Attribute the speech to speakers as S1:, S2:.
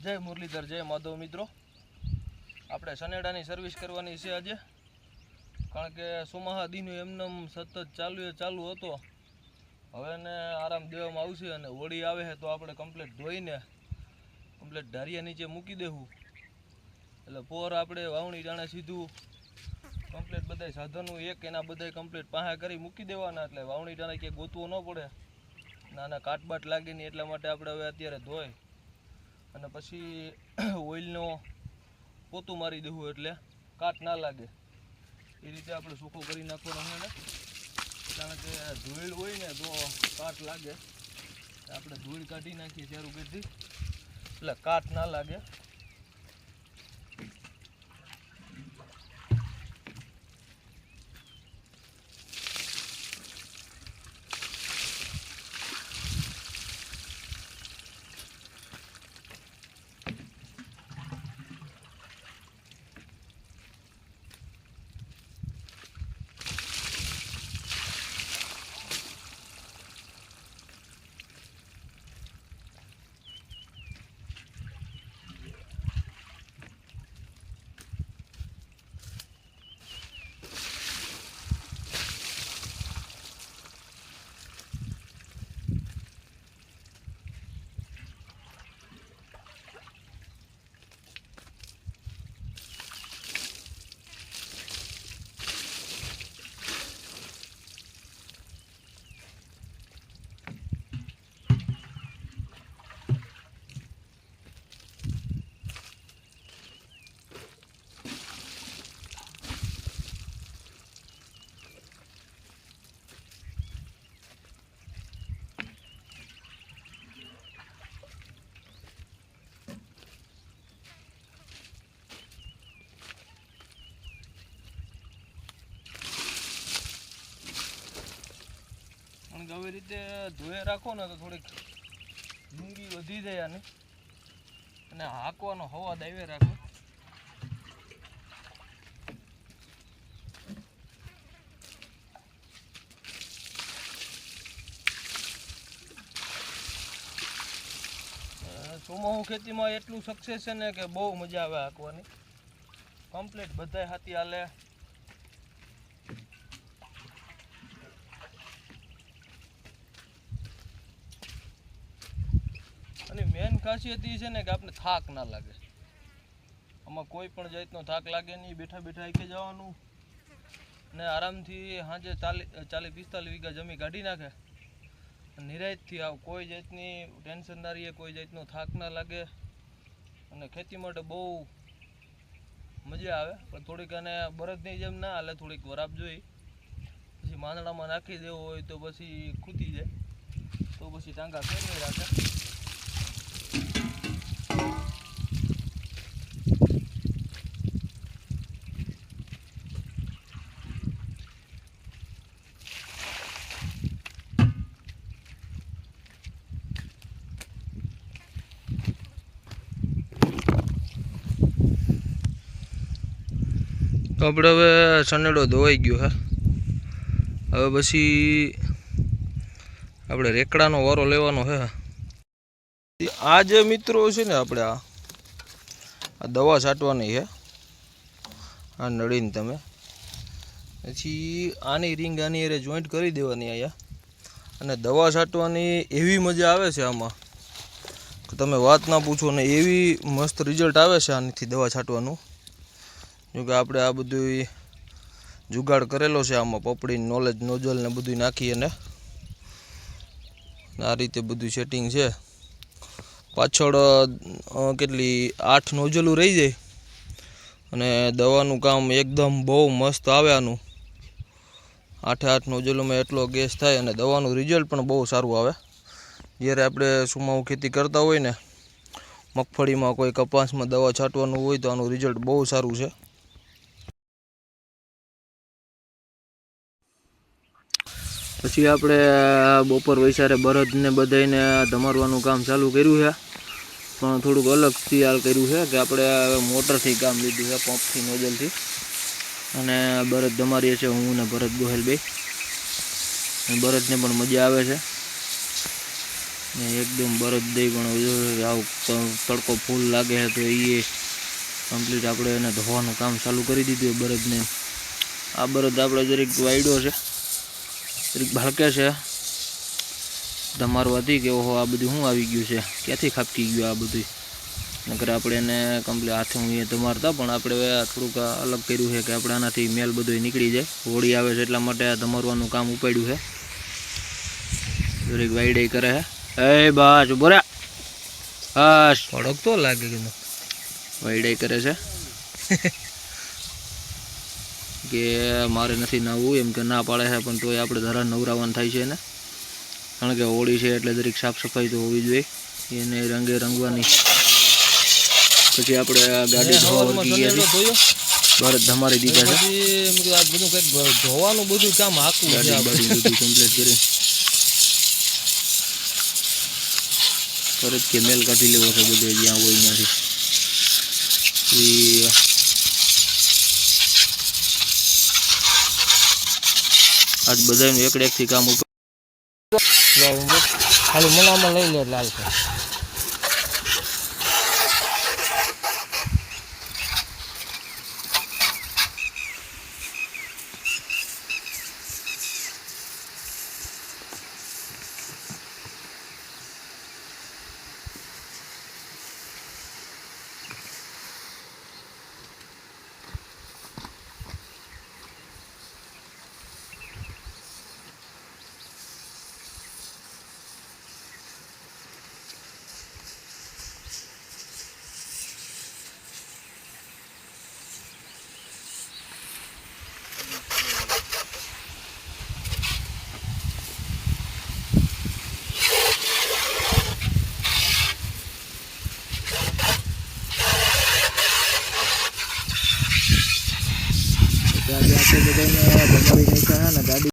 S1: જય મુરલીધર, જય માધવ મિત્રો. આપણે સનેડાની સર્વિસ કરવાની છે આજે. કારણ કે સુમાહાદીનું એમને સતત ચાલુ ચાલુ હતો. હવે એને આરામ દેવામાં આવશે અને હોળી આવે છે તો આપણે કમ્પ્લેટ ધોઈને કમ્પ્લેટ ઢારિયા નીચે મૂકી દેવું એટલે પોર આપણે વાવણી જાણે સીધું. કમ્પ્લેટ બધાય સાધનો એક, એના બધાય કમ્પ્લેટ પાસે કરી મૂકી દેવાના. એટલે વાવણી જાણે ક્યાંય ગોતવું ન પડે. નાના કાટબાટ લાગે નહીં એટલા માટે આપણે હવે અત્યારે ધોઈ અને પછી ઓઇલનો પોતું મારી દેવું એટલે કાટ ના લાગે. એ રીતે આપણે સૂકો કરી નાખવાનો છે કારણ કે ધૂળ હોય ને તો કાટ લાગે. આપણે ધૂળ કાઢી નાખીએ ત્યારે બધી એટલે કાટ ના લાગે. કારણ કે રીતે ધોয়ে રાખો ને તો થોડીક ડુંગી વધી જાય આની. અને હાંકવાનો હવા દાવે રાખો. ચોમાહું ખેતીમાં એટલું સક્સેસ છે ને કે બહુ મજા આવે હાંકવાની. કમ્પ્લીટ બધાય હાથી હાલે અને મેન ખાસિયત એ છે ને કે આપણે થાક ના લાગે. આમાં કોઈ પણ જાતનો થાક લાગે નહીં, બેઠા બેઠા આખે જવાનું. ને આરામથી સાંજે ચાલી, ચાલીસ, પિસ્તાલીસ વીઘા જમી કાઢી નાખે. નિરાયતથી આવ, કોઈ જાતની ટેન્શન ના રહીએ, કોઈ જાતનો થાક ના લાગે. અને ખેતી માટે બહુ મજા આવે, પણ થોડીક અને બરદની જેમ ના હાલે, થોડીક વરાપ જોઈ. પછી માંદડામાં નાખી દેવો હોય તો પછી ખૂતી જાય. તો પછી ટાંગા ફેરવી રાખે. તો આપણે હવે સનેડો ધોવાઈ ગયો હે. હવે પછી આપણે રેકડાનો વારો લેવાનો છે આ જે મિત્રો છે ને આપણે આ આ દવા છાંટવાની છે આ નળીને તમે. પછી આની રિંગ આની અરે જોઈન્ટ કરી દેવાની અહીંયા અને દવા છાંટવાની એવી મજા આવે છે આમાં. તમે વાત ના પૂછો ને એવી મસ્ત રિઝલ્ટ આવે છે આનીથી દવા છાંટવાનું. જો કે આપણે આ બધું જુગાડ કરેલો છે આમાં પપડી નોલેજ નોઝલ ને બધું નાખી અને આ રીતે બધું સેટિંગ છે. પાછળ કેટલી, આઠ નોઝલું રહી જાય અને દવાનું કામ એકદમ બહુ મસ્ત આવે આનું. આઠે આઠ નોઝલોમાં એટલો ગેસ થાય અને દવાનું રિઝલ્ટ પણ બહુ સારું આવે. જ્યારે આપણે સુમાવું ખેતી કરતા હોય ને, મગફળીમાં કોઈ કપાસમાં દવા છાંટવાનું હોય તો આનું રિઝલ્ટ બહુ સારું છે. પછી આપણે બપોર વૈસારે બળદને બધાને ધમારવાનું કામ ચાલુ કર્યું છે. પણ થોડુંક અલગથી હાલ કર્યું છે કે આપણે મોટરથી કામ લીધું છે, પંપથી, નોઝલથી. અને બળદ ધમારીએ છીએ હું ને ભરત ગોહેલ બે. બળદને પણ મજા આવે છે.
S2: ને એકદમ બરદ દઈ પણ આવું તડકો ફૂલ લાગે છે તો એ કમ્પ્લીટ આપણે એને ધોવાનું કામ ચાલુ કરી દીધું છે બરદને. આ બરદ આપણે જરીક વાયડો છે. જરીક ભડકે છે. તમારું હતી કે ઓહો આ બધું શું આવી ગયું છે? ક્યાંથી ખાપકી ગયું આ બધું? નકર આપણે એને કમ્પ્લીટ હાથે હું એ ધમારતા પણ આપણે થોડુંક અલગ કર્યું છે કે આપણે આનાથી મેલ બધું નીકળી જાય. હોળી આવે છે એટલા માટે આ ધમારવાનું કામ ઉપાડ્યું છે. દરેક વાઈડે કરે છે. એ બસ ઊભો રે. બસ
S1: થોડોક તો લાગે કે
S2: વાઈડે કરે છે. કે મારે નથી નાવું એમ કે ના પાડે છે પણ તોય આપણે ધરા નવરાવાનું થાય છે ને. કારણ કે હોળી છે એટલે દરેક સાફ સફાઈ તો હોવી જોઈએ. એને રંગે રંગવાની. પછી આપણે ગાડી ધોવા ગયા ભારત ધમારી દીધા છે.
S1: આ બધું કંઈક ધોવાનું બધું કામ હાકું છે
S2: બધું કમ્પ્લીટ કરી. તરત કે મેલ કાઢી લેવો છે બધે જ્યાં હોય ત્યાંથી આજ બધાનું એકડે એકથી કામ ઉપર
S1: ખાલી મનામાં લઈ લે લાલ છે
S2: બધાને ભગાવી નાખ્યા ને ગાડી